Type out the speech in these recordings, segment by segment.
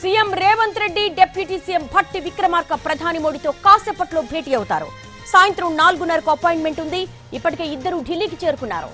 CM Revanth Reddy deputy CM Bhatti Vikramarka ప్రధాని మోడీతో కాసేపట్లో భేటీ అవుతారు. సాయంత్రం నాలుగున్నరకు అపాయింట్మెంట్ ఉంది. ఇప్పటికే ఇద్దరు ఢిల్లీకి చేరుకున్నారు.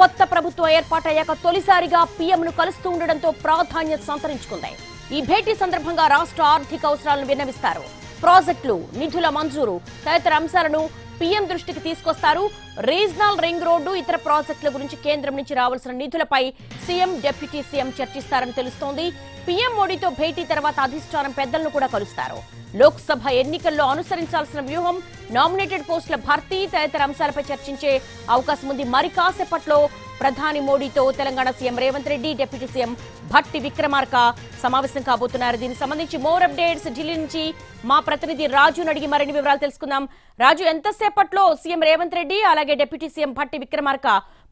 కొత్త ప్రభుత్వం ఏర్పాటయ్యాక తొలిసారిగా పీఎంను కలుస్తూ ఉండడంతో ప్రాధాన్యత సంతరించుకుంది. ఈ భేటీ సందర్భంగా రాష్ట్ర ఆర్థిక అవసరాలను విన్నవిస్తారు. ప్రాజెక్టులు నిధుల మంజూరు తదితర అంశాలను పీఎం దృష్టికి తీసుకొస్తారు. రీజనల్ రింగ్ రోడ్డు ఇతర ప్రాజెక్టుల గురించి కేంద్రం నుంచి రావాల్సిన నిధులపై సీఎం డిప్యూటీ సీఎం చర్చిస్తారని తెలుస్తోంది. పీఎం మోడీతో భేటీ తర్వాత అధిష్టానం పెద్దలను కూడా కలుస్తారు. లోక్సభ ఎన్నికల్లో అనుసరించాల్సిన వ్యూహం నామినేటెడ్ పోస్టుల భర్తీ తదితర అంశాలపై చర్చించే అవకాశం ఉంది. మరి కాసేపట్లో ప్రధాని మోడీతో Telangana CM Revanth Reddy deputy CM Bhatti Vikramarka సమావేశం కాబోతున్నారు. దీనికి సంబంధించి మోర్ అప్డేట్స్ ఢిల్లీ నుంచి మా ప్రతినిధి రాజును అడిగి మరిన్ని వివరాలు తెలుసుకుందాం. రాజు ఎంతసేపట్లో సీఎం రేవంత్ రెడ్డి అలాగే డిప్యూటీ సీఎం భట్టి విక్రమార్క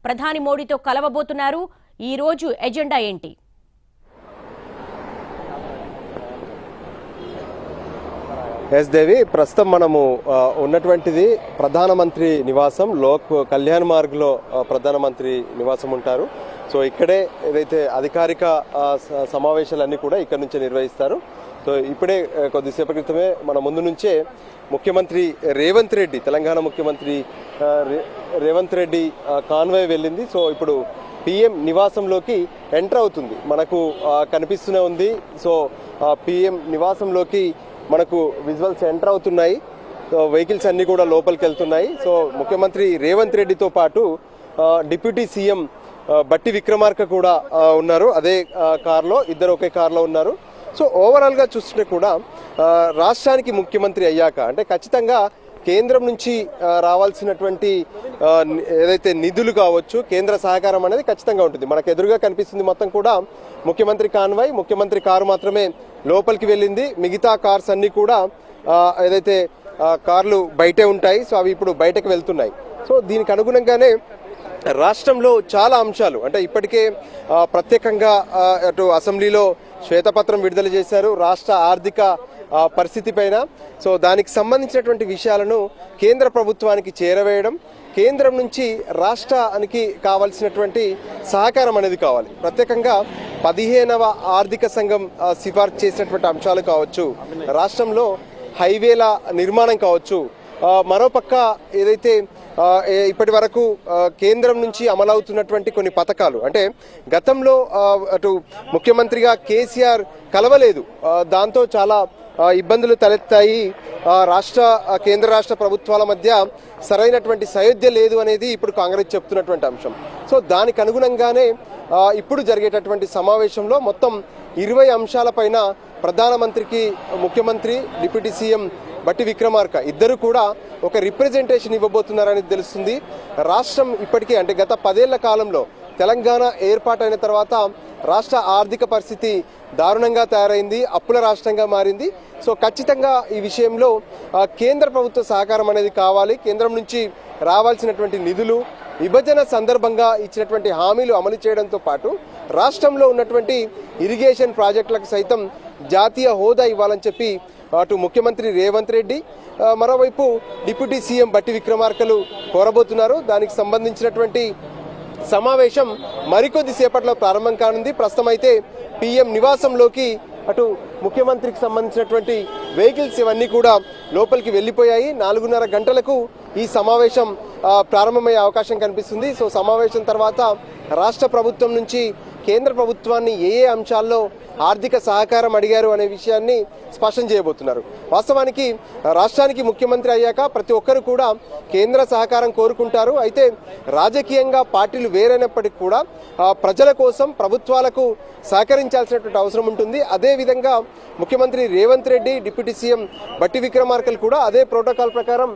ప్రధాని మోడీతో కలవబోతున్నారు? ఈ రోజు ఎజెండా ఏంటి? ఎస్ దేవి ప్రస్తుతం మనము ఉన్నటువంటిది ప్రధానమంత్రి నివాసం లోక్ కళ్యాణ్ మార్గ్లో ప్రధానమంత్రి నివాసం ఉంటారు. సో ఇక్కడే ఏదైతే అధికారిక సమావేశాలన్నీ కూడా ఇక్కడ నుంచే నిర్వహిస్తారు. సో ఇప్పుడే కొద్దిసేపు కొద్దిసేపటి క్రితమే మన ముందు నుంచే ముఖ్యమంత్రి రేవంత్ రెడ్డి తెలంగాణ ముఖ్యమంత్రి రేవంత్ రెడ్డి ఆ, కాన్వాయ్ వెళ్ళింది. సో ఇప్పుడు పిఎం నివాసంలోకి ఎంటర్ అవుతుంది. మనకు కనిపిస్తూనే ఉంది. సో పిఎం నివాసంలోకి మనకు విజువల్స్ ఎంటర్ అవుతున్నాయి. వెహికల్స్ అన్నీ కూడా లోపలికి వెళ్తున్నాయి. సో ముఖ్యమంత్రి రేవంత్ రెడ్డితో పాటు డిప్యూటీ సీఎం బట్టి విక్రమార్క కూడా ఉన్నారు. అదే కారులో ఇద్దరు ఒకే కారులో ఉన్నారు. సో ఓవరాల్గా చూస్తుంటే కూడా రాష్ట్రానికి ముఖ్యమంత్రి అయ్యాక అంటే ఖచ్చితంగా కేంద్రం నుంచి రావాల్సినటువంటి ఏదైతే నిధులు కావచ్చు కేంద్ర సహకారం అనేది ఖచ్చితంగా ఉంటుంది. మనకు ఎదురుగా కనిపిస్తుంది మొత్తం కూడా ముఖ్యమంత్రి కాన్వాయ్ ముఖ్యమంత్రి కారు మాత్రమే లోపలికి వెళ్ళింది. మిగతా కార్స్ అన్ని కూడా ఏదైతే కార్లు బయటే ఉంటాయి సో అవి ఇప్పుడు బయటకు వెళ్తున్నాయి. సో దీనికి అనుగుణంగానే రాష్ట్రంలో చాలా అంశాలు అంటే ఇప్పటికే ప్రత్యేకంగా అటు అసెంబ్లీలో శ్వేతపత్రం విడుదల చేశారు రాష్ట్ర ఆర్థిక పరిస్థితి పైన. సో దానికి సంబంధించినటువంటి విషయాలను కేంద్ర ప్రభుత్వానికి చేరవేయడం కేంద్రం నుంచి రాష్ట్రానికి కావాల్సినటువంటి సహకారం అనేది కావాలి. ప్రత్యేకంగా పదిహేనవ ఆర్థిక సంఘం సిఫార్సు చేసినటువంటి అంశాలు కావచ్చు రాష్ట్రంలో హైవేల నిర్మాణం కావచ్చు మరోపక్క ఏదైతే ఇప్పటి వరకు కేంద్రం నుంచి అమలవుతున్నటువంటి కొన్ని పథకాలు అంటే గతంలో అటు ముఖ్యమంత్రిగా కేసీఆర్ కలవలేదు దాంతో చాలా ఇబ్బందులు తలెత్తాయి రాష్ట్ర కేంద్ర రాష్ట్ర ప్రభుత్వాల మధ్య సరైనటువంటి సయోధ్య లేదు అనేది ఇప్పుడు కాంగ్రెస్ చెప్తున్నటువంటి అంశం. సో దానికి అనుగుణంగానే ఇప్పుడు జరిగేటటువంటి సమావేశంలో మొత్తం ఇరవై అంశాలపైన ప్రధానమంత్రికి ముఖ్యమంత్రి డిప్యూటీ సీఎం బట్టి విక్రమార్క ఇద్దరు కూడా ఒక రిప్రజెంటేషన్ ఇవ్వబోతున్నారని తెలుస్తుంది. రాష్ట్రం ఇప్పటికే అంటే గత పదేళ్ళ కాలంలో తెలంగాణ ఏర్పాటైన తర్వాత రాష్ట్ర ఆర్థిక పరిస్థితి దారుణంగా తయారైంది అప్పుల రాష్ట్రంగా మారింది. సో ఖచ్చితంగా ఈ విషయంలో కేంద్ర ప్రభుత్వ సహకారం అనేది కావాలి. కేంద్రం నుంచి రావాల్సినటువంటి నిధులు విభజన సందర్భంగా ఇచ్చినటువంటి హామీలు అమలు చేయడంతో పాటు రాష్ట్రంలో ఉన్నటువంటి ఇరిగేషన్ ప్రాజెక్టులకు సైతం జాతీయ హోదా ఇవ్వాలని చెప్పి అటు ముఖ్యమంత్రి రేవంత్ రెడ్డి మరోవైపు డిప్యూటీ సీఎం బట్టి విక్రమార్కలు కోరబోతున్నారు. దానికి సంబంధించినటువంటి సమావేశం మరికొద్ది సేపట్లో ప్రారంభం కానుంది. ప్రస్తుతం అయితే పిఎం నివాసంలోకి అటు ముఖ్యమంత్రికి సంబంధించినటువంటి వెహికల్స్ ఇవన్నీ కూడా లోపలికి వెళ్ళిపోయాయి. నాలుగున్నర గంటలకు ఈ సమావేశం ప్రారంభమయ్యే అవకాశం కనిపిస్తుంది. సో సమావేశం తర్వాత రాష్ట్ర ప్రభుత్వం నుంచి కేంద్ర ప్రభుత్వాన్ని ఏ ఏ అంశాల్లో ఆర్థిక సహకారం అడిగారు అనే విషయాన్ని స్పష్టం చేయబోతున్నారు. వాస్తవానికి రాష్ట్రానికి ముఖ్యమంత్రి అయ్యాక ప్రతి ఒక్కరు కూడా కేంద్ర సహకారం కోరుకుంటారు. అయితే రాజకీయంగా పార్టీలు వేరైనప్పటికీ కూడా ప్రజల కోసం ప్రభుత్వాలకు సహకరించాల్సినటువంటి అవసరం ఉంటుంది. అదేవిధంగా ముఖ్యమంత్రి రేవంత్ రెడ్డి డిప్యూటీ సీఎం బట్టి విక్రమార్కలు కూడా అదే ప్రోటోకాల్ ప్రకారం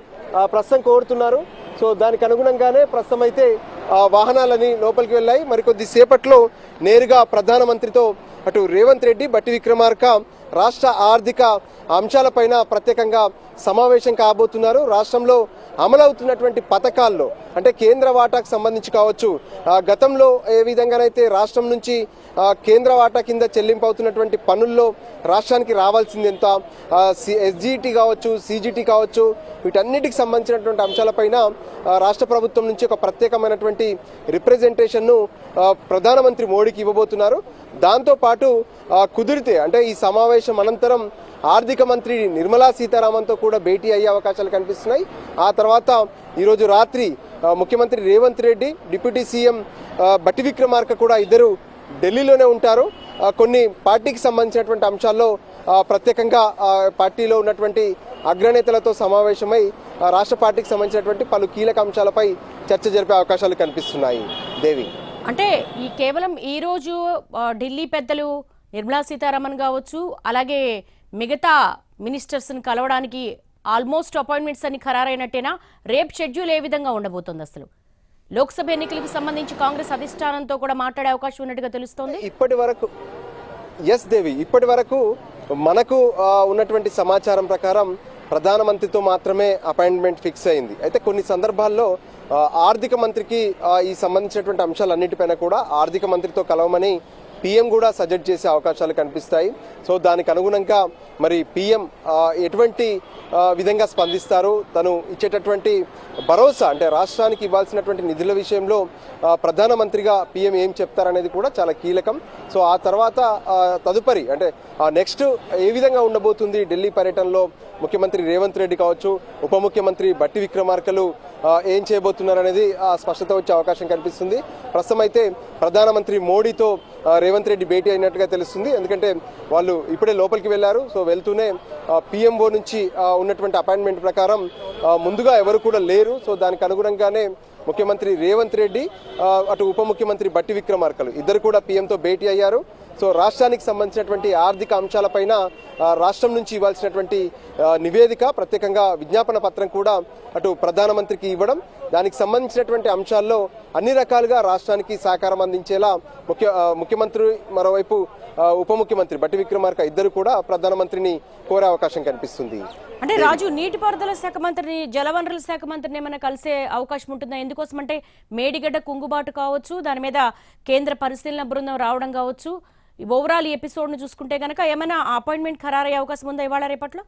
ప్రస్తుతం కోరుతున్నారు. సో దానికి అనుగుణంగానే ప్రస్తుతం అయితే వాహనాలని లోపలికి వెళ్ళాయి. మరికొద్ది సేపట్లో నేరుగా ప్రధానమంత్రితో అటు రేవంత్ రెడ్డి బట్టి విక్రమార్క రాష్ట్ర ఆర్థిక అంశాలపైన ప్రత్యేకంగా సమావేశం కాబోతున్నారు. రాష్ట్రంలో అమలవుతున్నటువంటి పథకాల్లో అంటే కేంద్ర వాటాకు సంబంధించి కావచ్చు గతంలో ఏ విధంగానైతే రాష్ట్రం నుంచి కేంద్ర వాటా కింద చెల్లింపు అవుతున్నటువంటి పనుల్లో రాష్ట్రానికి రావాల్సింది ఎంత ఎస్జిటి కావచ్చు సిజిటి కావచ్చు వీటన్నిటికి సంబంధించినటువంటి అంశాలపైన రాష్ట్ర ప్రభుత్వం నుంచి ఒక ప్రత్యేకమైనటువంటి రిప్రజెంటేషన్ను ప్రధానమంత్రి మోడీకి ఇవ్వబోతున్నారు. దాంతోపాటు కుదిరితే అంటే ఈ సమావేశం అనంతరం ఆర్థిక మంత్రి నిర్మలా సీతారామన్తో కూడా భేటీ అయ్యే అవకాశాలు కనిపిస్తున్నాయి. ఆ తర్వాత ఈరోజు రాత్రి ముఖ్యమంత్రి రేవంత్ రెడ్డి డిప్యూటీ సీఎం బట్టి విక్రమార్క కూడా ఇద్దరు ఢిల్లీలోనే ఉంటారు. కొన్ని పార్టీకి సంబంధించినటువంటి అంశాల్లో ప్రత్యేకంగా పార్టీలో ఉన్నటువంటి అగ్రనేతలతో సమావేశమై రాష్ట్ర పార్టీకి సంబంధించినటువంటి పలు కీలక అంశాలపై చర్చ జరిపే అవకాశాలు కనిపిస్తున్నాయి. దేవి. అంటే ఈ కేవలం ఈ రోజు ఢిల్లీ పెద్దలు నిర్మలా సీతారామన్ కావచ్చు అలాగే మిగతా మినిస్టర్స్ని కలవడానికి ఆల్మోస్ట్ అపాయింట్మెంట్స్ అన్ని ఖరారైనట్టేనా? రేపు షెడ్యూల్ ఏ విధంగా ఉండబోతోంది అసలు? లోక్సభ ఎన్నికలకు సంబంధించి కాంగ్రెస్ అధిష్టానంతో కూడా మాట్లాడే అవకాశం ఉన్నట్టుగా తెలుస్తోంది? ఇప్పటి వరకు ఎస్ దేవి ఇప్పటి వరకు మనకు ఉన్నటువంటి సమాచారం ప్రకారం ప్రధానమంత్రితో మాత్రమే అపాయింట్మెంట్ ఫిక్స్ అయింది. అయితే కొన్ని సందర్భాల్లో ఆర్థిక మంత్రికి ఈ సంబంధించినటువంటి అంశాలన్నిటిపైన కూడా ఆర్థిక మంత్రితో కలవమని పిఎం కూడా సజెస్ట్ చేసే అవకాశాలు కనిపిస్తాయి. సో దానికి అనుగుణంగా మరి పిఎం ఎటువంటి విధంగా స్పందిస్తారు? తను ఇచ్చేటటువంటి భరోసా అంటే రాష్ట్రానికి ఇవ్వాల్సినటువంటి నిధుల విషయంలో ప్రధానమంత్రిగా పిఎం ఏం చెప్తారనేది కూడా చాలా కీలకం. సో ఆ తర్వాత తదుపరి అంటే నెక్స్ట్ ఏ విధంగా ఉండబోతుంది ఢిల్లీ పర్యటనలో ముఖ్యమంత్రి రేవంత్ రెడ్డి కావచ్చు ఉప ముఖ్యమంత్రి బట్టి విక్రమార్కలు ఏం చేయబోతున్నారు అనేది ఆ, స్పష్టత వచ్చే అవకాశం కనిపిస్తుంది. ప్రస్తుతం అయితే ప్రధానమంత్రి మోడీతో రేవంత్ రెడ్డి భేటీ అయినట్టుగా తెలుస్తుంది. ఎందుకంటే వాళ్ళు ఇప్పుడే లోపలికి వెళ్ళారు. సో వెళ్తూనే పిఎంఓ నుంచి ఉన్నటువంటి అపాయింట్మెంట్ ప్రకారం ముందుగా ఎవరు కూడా లేరు. సో దానికి అనుగుణంగానే ముఖ్యమంత్రి రేవంత్ రెడ్డి అటు ఉప ముఖ్యమంత్రి బట్టి విక్రమార్కలు ఇద్దరు కూడా పీఎంతో భేటీ అయ్యారు. సో రాష్ట్రానికి సంబంధించినటువంటి ఆర్థిక అంశాలపైన రాష్ట్రం నుంచి ఇవ్వాల్సినటువంటి నివేదిక ప్రత్యేకంగా విజ్ఞాపన పత్రం కూడా అటు ప్రధానమంత్రికి ఇవ్వడం దానికి సంబంధించినటువంటి అంశాల్లో అన్ని రకాలుగా రాష్ట్రానికి సహకారం అందించేలా ముఖ్య ముఖ్యమంత్రి మరోవైపు ఉప ముఖ్యమంత్రి బట్టి విక్రమార్క ఇద్దరు కూడా ప్రధానమంత్రిని కోరే అవకాశం కనిపిస్తుంది. అంటే రాజు నీటిపారుదల శాఖ మంత్రిని జలవనరుల శాఖ మంత్రిని ఏమైనా కలిసే అవకాశం ఉంటుందా? ఎందుకోసం అంటే మేడిగడ్డ కుంగుబాటు కావచ్చు దాని మీద కేంద్ర పరిశీలన బృందం రావడం కావచ్చు. ఓవరాల్ ఎపిసోడ్ను చూసుకుంటే కనుక ఏమైనా అపాయింట్మెంట్ ఖరారయ్యే అవకాశం ఉందా ఇవాళ రేపట్లో?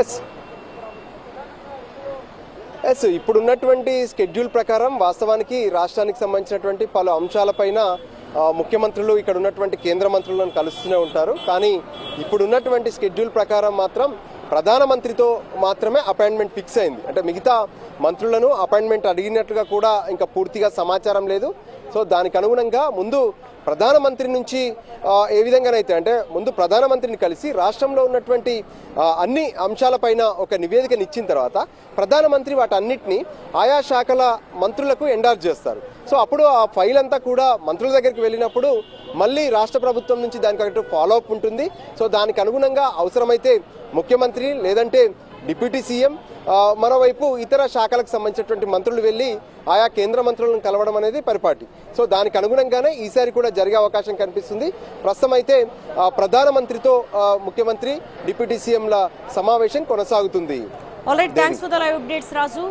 ఎస్ ఎస్ ఇప్పుడున్నటువంటి స్కెడ్యూల్ ప్రకారం వాస్తవానికి రాష్ట్రానికి సంబంధించినటువంటి పలు అంశాలపైన ముఖ్యమంత్రులు ఇక్కడ ఉన్నటువంటి కేంద్ర మంత్రులను కలుస్తూనే ఉంటారు. కానీ ఇప్పుడున్నటువంటి స్కెడ్యూల్ ప్రకారం మాత్రం ప్రధానమంత్రితో మాత్రమే అపాయింట్మెంట్ ఫిక్స్ అయింది. అంటే మిగతా మంత్రులను అపాయింట్మెంట్ అడిగినట్టుగా కూడా ఇంకా పూర్తిగా సమాచారం లేదు. సో దానికి అనుగుణంగా ముందు ప్రధానమంత్రి నుంచి ఏ విధంగానైతే అంటే ముందు ప్రధానమంత్రిని కలిసి రాష్ట్రంలో ఉన్నటువంటి అన్ని అంశాలపైన ఒక నివేదికని ఇచ్చిన తర్వాత ప్రధానమంత్రి వాటన్నిటిని ఆయా శాఖల మంత్రులకు ఎండార్జ్ చేస్తారు. సో అప్పుడు ఆ ఫైల్ అంతా కూడా మంత్రుల దగ్గరికి వెళ్ళినప్పుడు మళ్ళీ రాష్ట్ర ప్రభుత్వం నుంచి దానికి ఒకటి ఫాలో అప్ ఉంటుంది. సో దానికి అనుగుణంగా అవసరమైతే ముఖ్యమంత్రి లేదంటే డిప్యూటీ సీఎం మరోవైపు ఇతర శాఖలకు సంబంధించినటువంటి మంత్రులు వెళ్ళి ఆయా కేంద్ర మంత్రులను కలవడం అనేది పరిపాటి. సో దానికి అనుగుణంగానే ఈసారి కూడా జరిగే అవకాశం కనిపిస్తుంది. ప్రస్తుతం అయితే ప్రధానమంత్రితో ముఖ్యమంత్రి డిప్యూటీ సీఎంల సమావేశం కొనసాగుతుంది. Alright thanks for the live updates Raju